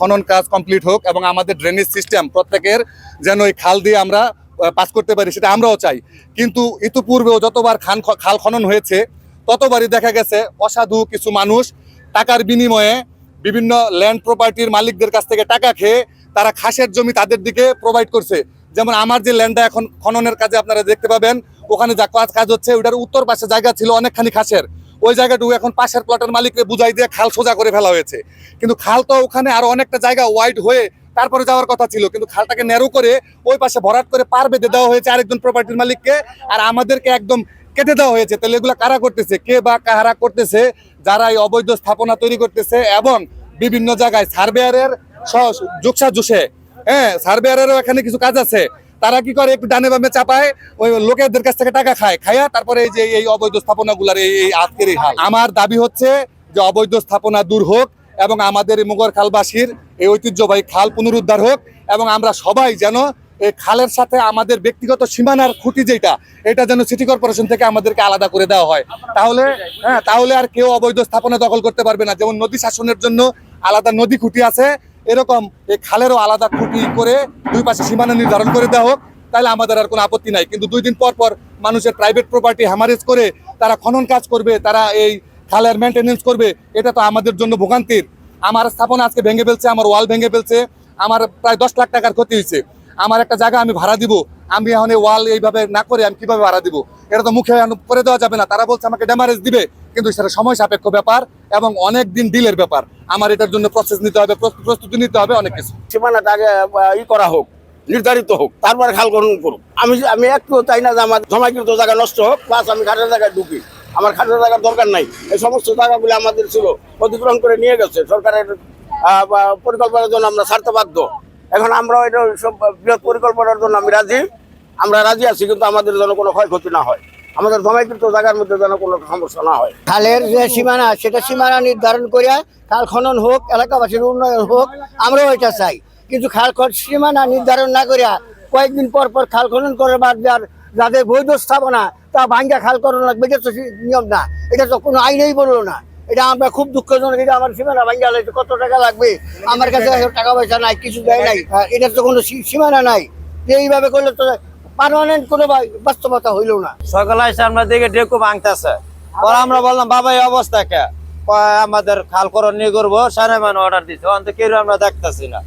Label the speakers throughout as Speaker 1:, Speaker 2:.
Speaker 1: খনন কাজ কমপ্লিট হোক এবং আমাদের ড্রেনেজ সিস্টেম প্রত্যেকের যেন ওই খাল দিয়ে আমরা পাস করতে পারি, সেটা আমরাও চাই। কিন্তু ইতিপূর্বেও যতবার খান খাল খনন হয়েছে, ততবারই দেখা গেছে অসাধু কিছু মানুষ টাকার বিনিময়ে বিভিন্ন ল্যান্ড প্রপার্টির মালিকদের কাছ থেকে টাকা খেয়ে তারা খাসের জমি তাদের দিকে প্রোভাইড করছে। যেমন আমার যে ল্যান্ডটা এখন খননের কাজে আপনারা দেখতে পাবেন, ওখানে যা কাজ কাজ হচ্ছে, ওটার উত্তর পাশে জায়গা ছিল অনেকখানি খাসের। ওই জায়গাটুকু এখন পাশের প্লটের মালিককে বুঝাই দিয়ে খাল সোজা করে ফেলা হয়েছে। কিন্তু খাল তো ওখানে আরও অনেকটা জায়গা ওয়াইড হয়ে তারপরে যাওয়ার কথা ছিল। কিন্তু খালটাকে ন্যারো করে ওই পাশে ভরাট করে পার বেঁধে দেওয়া হয়েছে আরেকজন প্রপার্টির মালিককে আর আমাদেরকে একদম কেটে দেওয়া হয়েছে। তাহলে এগুলো কারা করতেছে? কে বা কাহারা করতেছে? যারা এই অবৈধ স্থাপনা তৈরি করতেছে এবং বিভিন্ন জায়গায় সার্ভেয়ারের জোকসা জুসে হ্যাঁ সার্ভেয়ারেরও এখানে কিছু কাজ আছে। তারা কি করে, একটু ডানে বামে চাপায়, ওই লোকেদের কাছ থেকে টাকা খায়। খায়া তারপরে এই যে এই অবৈধ স্থাপনাগুলার এই আজকের এই হাল। আমার দাবি হচ্ছে যে অবৈধ স্থাপনা দূর হোক এবং আমাদের এই মুগর খালবাসীর এই ঐতিহ্যবাহী খাল পুনরুদ্ধার হোক এবং আমরা সবাই যেন এই খালের সাথে আমাদের ব্যক্তিগত সীমানার খুঁটি যেটা এটা যেন সিটি কর্পোরেশন থেকে আমাদেরকে আলাদা করে দেওয়া হয়। তাহলে হ্যাঁ তাহলে আর কেউ অবৈধ স্থাপনা দখল করতে পারবে না। যেমন নদী শাসনের জন্য আলাদা নদী খুঁটি আছে এরকম এই খালেরও আলাদা খুঁটি করে দুই পাশে সীমানা নির্ধারণ করে দেওয়া হোক তাহলে আমাদের আর কোনো আপত্তি নাই। কিন্তু দুই দিন পর পর মানুষের প্রাইভেট প্রপার্টি হ্যামারেজ করে তারা খনন কাজ করবে, তারা এই খালের মেনটেনেন্স করবে, এটা তো আমাদের জন্য ভোগান্তির। আমার স্থাপনা আজকে ভেঙে ফেলছে, আমার ওয়াল ভেঙে ফেলছে, আমার প্রায় দশ লাখ টাকার ক্ষতি হয়েছে। আমার একটা জায়গা আমি ভাড়া দিব আমি এখন ওয়াল এইভাবে না করে আমি কীভাবে ভাড়া দিব? এটা তো মুখে করে দেওয়া যাবে না। তারা বলছে আমাকে ড্যামারেজ দিবে, কিন্তু সেটা সময় সাপেক্ষ ব্যাপার এবং অনেক দিন ডিলের ব্যাপার। আমার এটার জন্য প্রসেস নিতে হবে, প্রস্তুতি নিতে হবে, অনেক কিছু।
Speaker 2: সীমানাটা আগে ই করা হোক, নির্ধারিত হোক, তারপরে খাল গ্রহণ করুক। আমি আমি একটু চাই না যে আমার জমাকৃত জায়গা নষ্ট হোক প্লাস আমি খাটের জায়গায় ঢুকি। আমার খাটের জায়গার দরকার নাই। এই সমস্ত জায়গাগুলো আমাদের ছিল অধিগ্রহণ করে নিয়ে গেছে। সরকারের পরিকল্পনার জন্য আমরা ছাড়তে বাধ্য। এখন আমরা এটা সব বৃহৎ পরিকল্পনার জন্য আমি রাজি। আমরা রাজি আছি, কিন্তু আমাদের যেন কোনো ক্ষয়ক্ষতি না হয়। আমাদের জমাকৃত জায়গার মধ্যে যেন কোনো সমস্যা না হয়।
Speaker 3: খালের যে সীমানা, সেটা সীমানা নির্ধারণ করিয়া খাল খনন হোক, এলাকাবাসীর উন্নয়ন হোক, আমরাও এটা চাই। কিন্তু খাল সীমানা নির্ধারণ না করিয়া কয়েকদিন পর পর খাল খনন করে বাদ যার যাদের বৈধ স্থাপনা, তা ভাঙ্গা খাল করণ লাগবে তো নিয়ম না। এটা তো কোনো আইনেই বলল না। এটা আমরা খুব দুঃখজনক, এটা আমার সীমানা ভাঙ্গা হলে কত টাকা লাগবে? আমার কাছে টাকা পয়সা নাই, কিছু দেয় নাই। এটার তো কোনো সীমানা নাই। যে এইভাবে করলে তো পার্মানেন্ট কোনো বাস্তবতা হইল না।
Speaker 4: সকালে এসে আমরা দিকে ডেকু ভাঙতেছে পরে আমরা বললাম, বাবা, এই অবস্থা কে? আমাদের খাল করণ নিয়ে করব সাড়ে মানে অর্ডার দিচ্ছে অন্ত কেউ আমরা দেখতেছি না।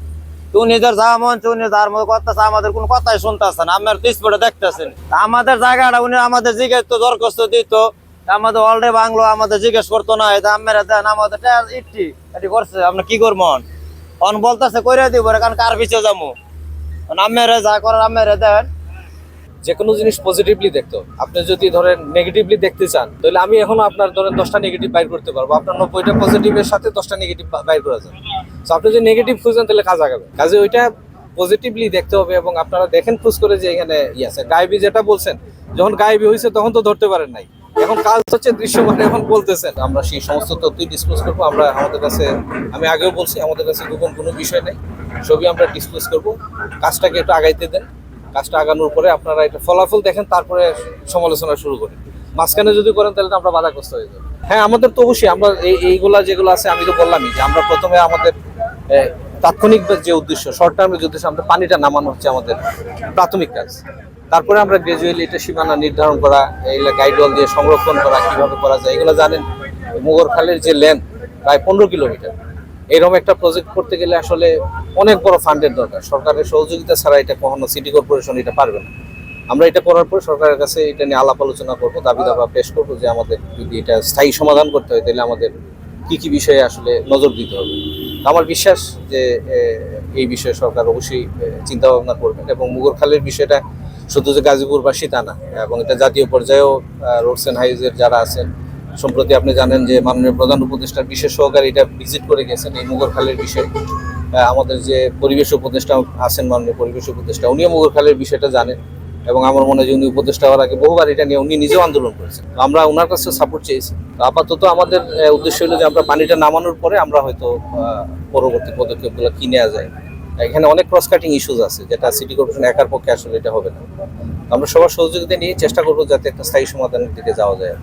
Speaker 4: তুই নিজের যা মন উনি তার মতো করতেছে, আমাদের কোনো কথাই শুনতেছে না। আমার দেখতেছেন আমাদের জায়গাটা, উনি আমাদের জিজ্ঞেস তো দরখাস্ত দিত আমাদের অলরেডি বাংলো, আমাদের জিজ্ঞেস করতো না এটা আমরা দেন, আমাদের টা- ইটি এটি করছে, আমরা কি করব অন বলতেছে করে দিব কারণ কার পিছিয়ে যাব? আমেরে যা করার আমেরে দেন।
Speaker 5: যে কোনো জিনিস পজিটিভলি দেখতে। আপনি যদি ধরেন নেগেটিভলি দেখতে চান, তাহলে আমি এখন আপনার ধরেন দশটা নেগেটিভ বাইর করতে পারব। আপনার নব্বইটা পজিটিভের সাথে দশটা নেগেটিভ বাইর করা যাবে তো আপনি যদি নেগেটিভ খুঁজেন, তাহলে কাজ আগাবে। কাজে ওইটা পজিটিভলি দেখতে হবে এবং আপনারা দেখেন খুঁজ করে যে এখানে ইয়ে আছে গায়েবি যেটা বলছেন, যখন গায়েবি হয়েছে তখন তো ধরতে পারেন নাই। এখন কাজ হচ্ছে দৃশ্যমান এখন বলতেছেন। আমরা সেই সমস্ত তথ্যই ডিসক্লোজ করব। আমরা আমাদের কাছে, আমি আগেও বলছি, আমাদের কাছে গোপন কোনো বিষয় নেই। সবই আমরা ডিসক্লোজ করব। কাজটাকে একটু আগাইতে দেন। কাজটা আগানোর পরে আপনারা এটা ফলাফল দেখেন, তারপরে সমালোচনা শুরু করেন। মাঝখানে যদি করেন, তাহলে তো আমরা বাধাগ্রস্ত হয়ে যাব। হ্যাঁ আমাদের তো অবশ্যই, আমরা এই, এইগুলা যেগুলো আছে, আমি তো বললামই যে আমরা প্রথমে আমাদের তাৎক্ষণিক যে উদ্দেশ্য শর্ট টার্মের যে উদ্দেশ্য, আমাদের পানিটা নামানো হচ্ছে আমাদের প্রাথমিক কাজ। তারপরে আমরা গ্রাজুয়ালি এটা সীমানা নির্ধারণ করা এইগুলা গাইডওয়াল দিয়ে সংরক্ষণ করা, কীভাবে করা যায়, এগুলো জানেন মুগর খালের যে লেন্থ প্রায় পনেরো কিলোমিটার। এরকম একটা প্রজেক্ট করতে গেলে আসলে অনেক বড় ফান্ডের দরকার। সরকারের সহযোগিতা ছাড়া এটা কখনো সিটি কর্পোরেশন এটা পারবে না। আমরা এটা করার পর সরকারের কাছে এটা নিয়ে আলাপ আলোচনা করব, দাবি দাবা পেশ করব যে আমাদের যদি এটা স্থায়ী সমাধান করতে হয়, তাহলে আমাদের কি কি বিষয়ে আসলে নজর দিতে হবে। আমার বিশ্বাস যে এই বিষয়ে সরকার অবশ্যই চিন্তা ভাবনা করবেন এবং মুগর খালের বিষয়টা শুধু যে গাজীপুরবাসী তা না, এবং এটা জাতীয় পর্যায়েও রোডস অ্যান্ড হাইওয়ের যারা আছেন, সম্প্রতি আপনি জানেন যে মাননীয় প্রধান উপদেষ্টার বিশেষ সহকারী এটা ভিজিট করে গেছেন, এই মুগর খালের বিষয়ে আমাদের যে পরিবেশ উপদেষ্টা আছেন, মাননীয় পরিবেশ উপদেষ্টা, উনিও মুগর খালের বিষয়টা জানেন, এবং আমার মনে হয় যে উনি উপদেষ্টা হওয়ার আগে বহুবার এটা নিয়ে উনি নিজেও আন্দোলন করেছেন। আমরা ওনার কাছে সাপোর্ট চেয়েছি। আপাতত আমাদের উদ্দেশ্য হলো যে আমরা পানিটা নামানোর পরে আমরা হয়তো পরবর্তী পদক্ষেপগুলো কি নেওয়া যায়। এখানে অনেক ক্রস কাটিং ইস্যুজ আছে, যেটা সিটি কর্পোরেশন একার পক্ষে আসলে এটা হবে না। আমরা সবার সহযোগিতা নিয়ে চেষ্টা করব যাতে একটা স্থায়ী সমাধানের দিকে যাওয়া যায়